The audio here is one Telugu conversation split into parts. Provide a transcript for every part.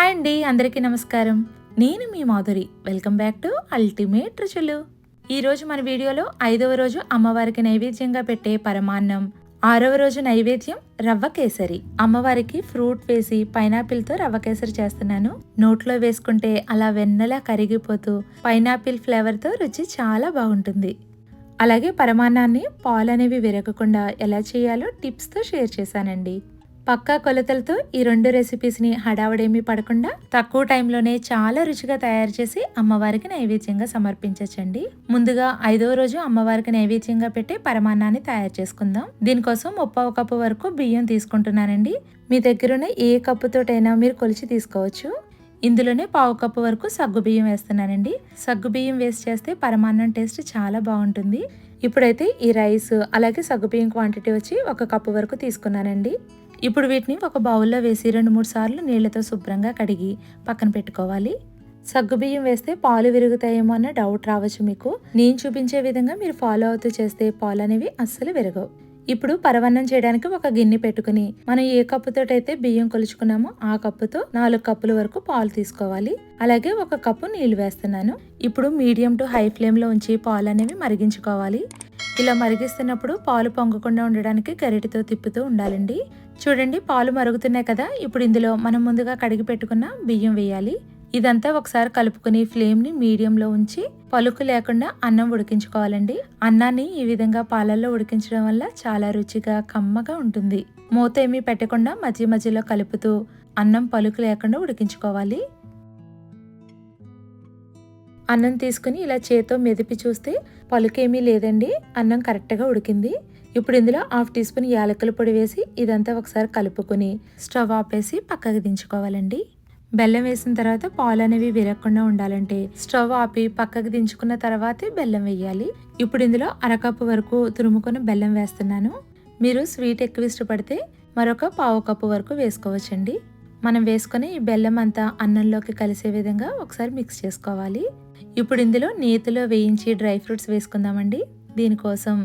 హాయ్ అండి అందరికీ నమస్కారం. నేను మీ Madhuri. Welcome back to ultimate రుచులు. ఈరోజు మన వీడియోలో ఐదవ రోజు అమ్మవారికి నైవేద్యంగా పెట్టే పరమాన్నం ఆరవ రోజు నైవేద్యం రవ్వ కేసరి. అమ్మవారికి ఫ్రూట్ వేసి పైనాపిల్తో రవ్వ కేసరి చేస్తున్నాను. నోట్లో వేసుకుంటే అలా వెన్నలా కరిగిపోతూ పైనాపిల్ ఫ్లేవర్తో రుచి చాలా బాగుంటుంది. అలాగే పరమాన్నాన్ని పాలు అనేవి విరగకుండా ఎలా చేయాలో టిప్స్తో షేర్ చేశానండి. పక్కా కొలతలతో ఈ రెండు రెసిపీస్ని హడావుడేమీ పడకుండా తక్కువ టైంలోనే చాలా రుచిగా తయారు చేసి అమ్మవారికి నైవేద్యంగా సమర్పించచ్చండి. ముందుగా ఐదవ రోజు అమ్మవారికి నైవేద్యంగా పెట్టి పరమాన్నాన్ని తయారు చేసుకుందాం. దీనికోసం ముప్పావు కప్పు వరకు బియ్యం తీసుకుంటున్నానండి. మీ దగ్గరున్న ఏ కప్పుతోటైనా మీరు కొలిచి తీసుకోవచ్చు. ఇందులోనే పావు కప్పు వరకు సగ్గు బియ్యం వేస్తున్నానండి. సగ్గు బియ్యం వేస్ట్ చేస్తే పరమాన్నం టేస్ట్ చాలా బాగుంటుంది. ఇప్పుడైతే ఈ రైస్ అలాగే సగ్గు బియ్యం క్వాంటిటీ వచ్చి ఒక కప్పు వరకు తీసుకున్నానండి. ఇప్పుడు వీటిని ఒక బౌల్లో వేసి రెండు మూడు సార్లు నీళ్ళతో శుభ్రంగా కడిగి పక్కన పెట్టుకోవాలి. సగ్గుబియ్యం వేస్తే పాలు విరుగుతాయేమో అన్న డౌట్ రావచ్చు మీకు. నేను చూపించే విధంగా మీరు ఫాలో అవుతూ చేస్తే పాలు అనేవి అస్సలు విరగవు. ఇప్పుడు పరవన్నం చేయడానికి ఒక గిన్నె పెట్టుకుని మనం ఏ కప్పుతోటైతే బియ్యం కొలుచుకున్నామో ఆ కప్పుతో నాలుగు కప్పుల వరకు పాలు తీసుకోవాలి. అలాగే ఒక కప్పు నీళ్ళు వేస్తున్నాను. ఇప్పుడు మీడియం టు హై ఫ్లేమ్లో ఉంచి పాలు అనేవి మరిగించుకోవాలి. ఇలా మరిగిస్తున్నప్పుడు పాలు పొంగకుండా ఉండడానికి గరిటెతో తిప్పుతూ ఉండాలండి. చూడండి పాలు మరుగుతున్నాయి కదా. ఇప్పుడు ఇందులో మనం ముందుగా కడిగి పెట్టుకున్న బియ్యం వేయాలి. ఇదంతా ఒకసారి కలుపుకొని ఫ్లేమ్ని మీడియంలో ఉంచి పలుకు లేకుండా అన్నం ఉడికించుకోవాలండి. అన్నాన్ని ఈ విధంగా పాలల్లో ఉడికించడం వల్ల చాలా రుచిగా కమ్మగా ఉంటుంది. మూత ఏమీ పెట్టకుండా మధ్య మధ్యలో కలుపుతూ అన్నం పలుకు లేకుండా ఉడికించుకోవాలి. అన్నం తీసుకుని ఇలా చేతో మెదిపి చూస్తే పలుకేమీ లేదండి. అన్నం కరెక్ట్గా ఉడికింది. ఇప్పుడు ఇందులో హాఫ్ టీ స్పూన్ యాలకుల పొడి వేసి ఇదంతా ఒకసారి కలుపుకొని స్టవ్ ఆపేసి పక్కకు దించుకోవాలండి. బెల్లం వేసిన తర్వాత పాలు అనేవి విరగకుండా ఉండాలంటే స్టవ్ ఆపి పక్కకు దించుకున్న తర్వాతే బెల్లం వేయాలి. ఇప్పుడు ఇందులో అరకప్పు వరకు తురుముకొని బెల్లం వేస్తున్నాను. మీరు స్వీట్ ఎక్కువ ఇష్టపడితే మరొక పావు కప్పు వరకు వేసుకోవచ్చండి. మనం వేసుకొని ఈ బెల్లం అంతా అన్నంలోకి కలిసే విధంగా ఒకసారి మిక్స్ చేసుకోవాలి. ఇప్పుడు ఇందులో నేతిలో వేయించి డ్రై ఫ్రూట్స్ వేసుకుందామండి. దీనికోసం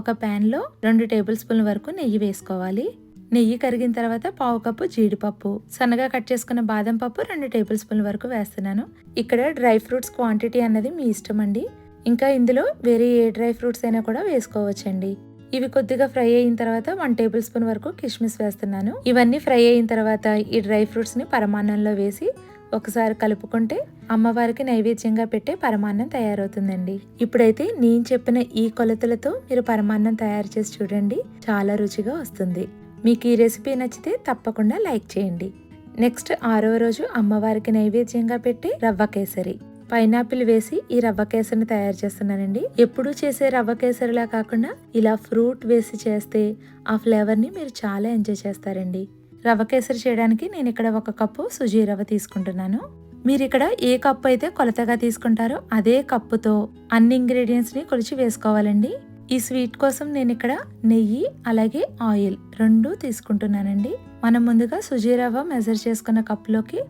ఒక ప్యాన్లో రెండు టేబుల్ స్పూన్ల వరకు నెయ్యి వేసుకోవాలి. నెయ్యి కరిగిన తర్వాత పావు కప్పు జీడిపప్పు. సన్నగా కట్ చేసుకున్న బాదం పప్పు రెండు టేబుల్ స్పూన్ల వరకు వేస్తున్నాను. ఇక్కడ డ్రై ఫ్రూట్స్ క్వాంటిటీ అన్నది మీ ఇష్టం అండి ఇంకా ఇందులో వేరే ఏ డ్రై ఫ్రూట్స్ అయినా కూడా వేసుకోవచ్చండి. ఇవి కొద్దిగా ఫ్రై అయిన తర్వాత వన్ టేబుల్ స్పూన్ వరకు కిస్మిస్ వేస్తున్నాను. ఇవన్నీ ఫ్రై అయిన తర్వాత ఈ డ్రై ఫ్రూట్స్ని పరమాన్నంలో వేసి ఒకసారి కలుపుకుంటే అమ్మవారికి నైవేద్యంగా పెట్టే పరమాన్నం తయారవుతుందండి. ఇప్పుడైతే నేను చెప్పిన ఈ కొలతలతో మీరు పరమాన్నం తయారు చేసి చూడండి. చాలా రుచిగా వస్తుంది. మీకు ఈ రెసిపీ నచ్చితే తప్పకుండా లైక్ చేయండి. నెక్స్ట్ ఆరవ రోజు అమ్మవారికి నైవేద్యంగా పెట్టి రవ్వ కేసరి. పైనాపిల్ వేసి ఈ రవ్వ కేసరిని తయారు చేస్తున్నానండి. ఎప్పుడు చేసే రవ్వ కేసరిలా కాకుండా ఇలా ఫ్రూట్ వేసి చేస్తే ఆ ఫ్లేవర్ని మీరు చాలా ఎంజాయ్ చేస్తారండి. రవ కేసరి చేయడానికి నేను ఇక్కడ ఒక కప్పు సుజీ రవ తీసుకుంటున్నాను. మీరు ఇక్కడ ఏ కప్పు అయితే కొలతగా తీసుకుంటారో అదే కప్పుతో అన్ని ఇంగ్రీడియంట్స్ని కొలిచి వేసుకోవాలండి. ఈ స్వీట్ కోసం నేను ఇక్కడ నెయ్యి అలాగే ఆయిల్ రెండు తీసుకుంటున్నానండి. మనం ముందుగా సుజీరవ్వ మెజర్ చేసుకున్న కప్పులోకి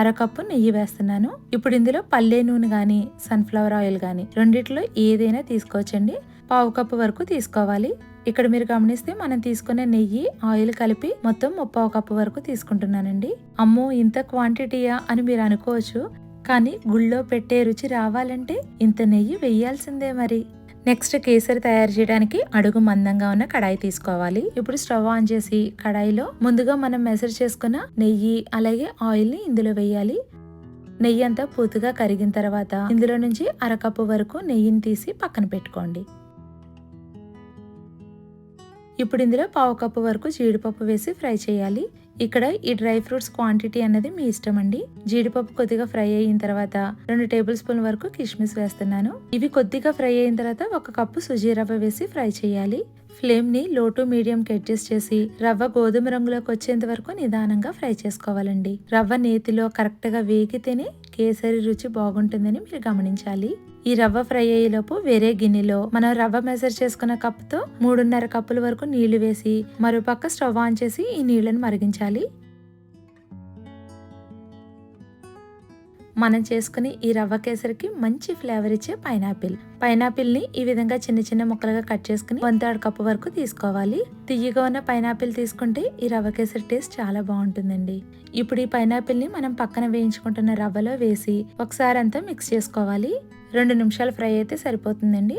అరకప్పు నెయ్యి వేస్తున్నాను. ఇప్పుడు ఇందులో పల్లె నూనె కానీ సన్ఫ్లవర్ ఆయిల్ కానీ రెండిట్లో ఏదైనా తీసుకోవచ్చండి. పావు కప్పు వరకు తీసుకోవాలి. ఇక్కడ మీరు గమనిస్తే మనం తీసుకునే నెయ్యి ఆయిల్ కలిపి మొత్తం ముప్పావు కప్పు వరకు తీసుకుంటున్నానండి. అమ్మో ఇంత క్వాంటిటీయా అని మీరు అనుకోవచ్చు కానీ గుళ్ళో పెట్టే రుచి రావాలంటే ఇంత నెయ్యి వేయాల్సిందే మరి. నెక్స్ట్ కేసరి తయారు చేయడానికి అడుగు మందంగా ఉన్న కడాయి తీసుకోవాలి. ఇప్పుడు స్టవ్ ఆన్ చేసి కడాయిలో ముందుగా మనం మెసర్ చేసుకున్న నెయ్యి అలాగే ఆయిల్ని ఇందులో వేయాలి. నెయ్యి అంతా పూర్తిగా కరిగిన తర్వాత ఇందులో నుంచి అరకప్పు వరకు నెయ్యిని తీసి పక్కన పెట్టుకోండి. ఇప్పుడు ఇందులో పావు కప్పు వరకు జీడిపప్పు వేసి ఫ్రై చేయాలి. ఇక్కడ ఈ డ్రై ఫ్రూట్స్ క్వాంటిటీ అనేది మీ ఇష్టం అండి. జీడిపప్పు కొద్దిగా ఫ్రై అయిన తర్వాత రెండు టేబుల్ స్పూన్ వరకు కిస్మిస్ వేస్తున్నాను. ఇవి కొద్దిగా ఫ్రై అయిన తర్వాత ఒక కప్పు సుజీ రవ్వ వేసి ఫ్రై చేయాలి. ఫ్లేమ్ని లో టు మీడియం కి అడ్జస్ట్ చేసి రవ్వ గోధుమ రంగులోకి వచ్చేంత వరకు నిదానంగా ఫ్రై చేసుకోవాలండి. రవ్వ నేతిలో కరెక్ట్గా వేగితేనే కేసరి రుచి బాగుంటుందని మీరు గమనించాలి. ఈ రవ్వ ఫ్రై అయ్యేలోపు వేరే గిన్నెలో మనం రవ్వ మెజర్ చేసుకున్న కప్తో మూడున్నర కప్పుల వరకు నీళ్ళు వేసి మరోపక్క స్టవ్ ఆన్ చేసి ఈ నీళ్ళను మరిగించాలి. మనం చేసుకుని ఈ రవ్వ కేసరికి మంచి ఫ్లేవర్ ఇచ్చే పైనాపిల్. పైనాపిల్ని ఈ విధంగా చిన్న చిన్న ముక్కలుగా కట్ చేసుకుని వంతాడు కప్పు వరకు తీసుకోవాలి. తియ్యగా ఉన్న పైనాపిల్ తీసుకుంటే ఈ రవ్వ కేసరి టేస్ట్ చాలా బాగుంటుందండి. ఇప్పుడు ఈ పైనాపిల్ని మనం పక్కన వేయించుకుంటున్న రవ్వలో వేసి ఒకసారి అంతా మిక్స్ చేసుకోవాలి. రెండు నిమిషాలు ఫ్రై అయితే సరిపోతుందండి.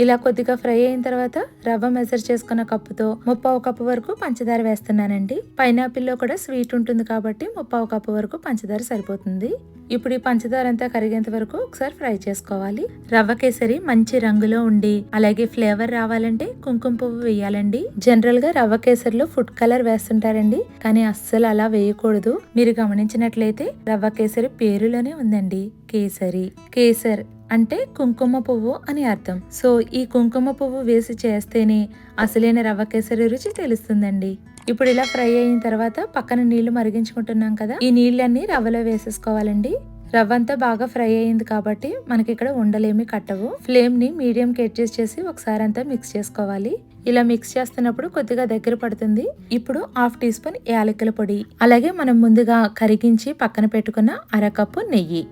ఇలా కొద్దిగా ఫ్రై అయిన తర్వాత రవ్వ మెజర్ చేసుకున్న కప్పుతో ముప్పావు కప్పు వరకు పంచదార వేస్తున్నానండి. పైనాపిల్లో కూడా స్వీట్ ఉంటుంది కాబట్టి ముప్పావు కప్పు వరకు పంచదార సరిపోతుంది. ఇప్పుడు ఈ పంచదార అంతా కరిగేంత వరకు ఒకసారి ఫ్రై చేసుకోవాలి. రవ్వ కేసరి మంచి రంగులో ఉండి అలాగే ఫ్లేవర్ రావాలంటే కుంకుమ పువ్వు వేయాలండి. జనరల్గా రవ్వ కేసరిలో ఫుడ్ కలర్ వేస్తుంటారండి కానీ అస్సలు అలా వేయకూడదు. మీరు గమనించినట్లయితే రవ్వ కేసరి పేరులోనే ఉందండి కేసరి. కేసర్. అంటే కుంకుమ పువ్వు అని అర్థం. సో ఈ కుంకుమ పువ్వు వేసి చేస్తేనే అసలైన రవ్వ కేసరి రుచి తెలుస్తుందండి. ఇప్పుడు ఇలా ఫ్రై అయిన తర్వాత పక్కన నీళ్ళు మరిగించుకుంటున్నాం కదా ఈ నీళ్ళన్నీ రవ్వలో వేసేసుకోవాలండి. రవ్వ అంతా బాగా ఫ్రై అయింది కాబట్టి మనకి ఇక్కడ ఉండలేమి కట్టవు. ఫ్లేమ్ని మీడియం కి అడ్జస్ట్ చేసి ఒకసారి అంతా మిక్స్ చేసుకోవాలి. ఇలా మిక్స్ చేస్తున్నప్పుడు కొద్దిగా దగ్గర పడుతుంది. ఇప్పుడు హాఫ్ టీ స్పూన్ యాలకుల పొడి. అలాగే మనం ముందుగా కరిగించి పక్కన పెట్టుకున్న అరకప్పు నెయ్యి.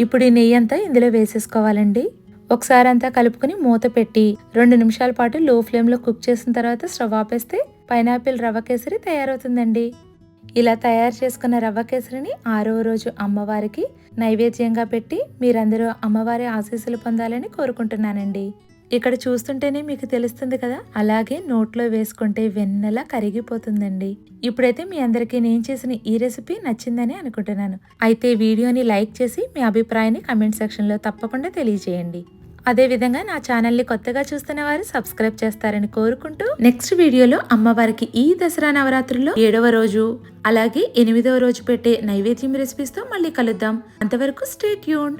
ఇప్పుడు ఈ నెయ్యి అంతా ఇందులో వేసేసుకోవాలండి. ఒకసారి అంతా కలుపుకొని మూత పెట్టి రెండు నిమిషాల పాటు లో ఫ్లేమ్లో కుక్ చేసిన తర్వాత స్టవ్ ఆపేస్తే పైనాపిల్ రవ్వ కేసరి తయారవుతుందండి. ఇలా తయారు చేసుకున్న రవ్వ కేసరిని ఆరవ రోజు అమ్మవారికి నైవేద్యంగా పెట్టి మీరందరూ అమ్మవారి ఆశీస్సులు పొందాలని కోరుకుంటున్నానండి. ఇక్కడ చూస్తుంటేనే మీకు తెలుస్తుంది కదా? అలాగే నోట్లో వేసుకుంటే వెన్నెలా కరిగిపోతుందండి. ఇప్పుడైతే మీ అందరికీ నేను చేసిన ఈ రెసిపీ నచ్చిందని అనుకుంటున్నాను. అయితే వీడియోని లైక్ చేసి మీ అభిప్రాయాన్ని కమెంట్ సెక్షన్లో తప్పకుండా తెలియజేయండి. అదే విధంగా నా ఛానల్ని కొత్తగా చూస్తున్న వారు సబ్స్క్రైబ్ చేస్తారని కోరుకుంటూ నెక్స్ట్ వీడియోలో అమ్మవారికి ఈ దసరా నవరాత్రుల్లో ఏడవ రోజు అలాగే ఎనిమిదవ రోజు పెట్టే నైవేద్యం రెసిపీస్తో మళ్ళీ కలుద్దాం. అంతవరకు స్టే యూన్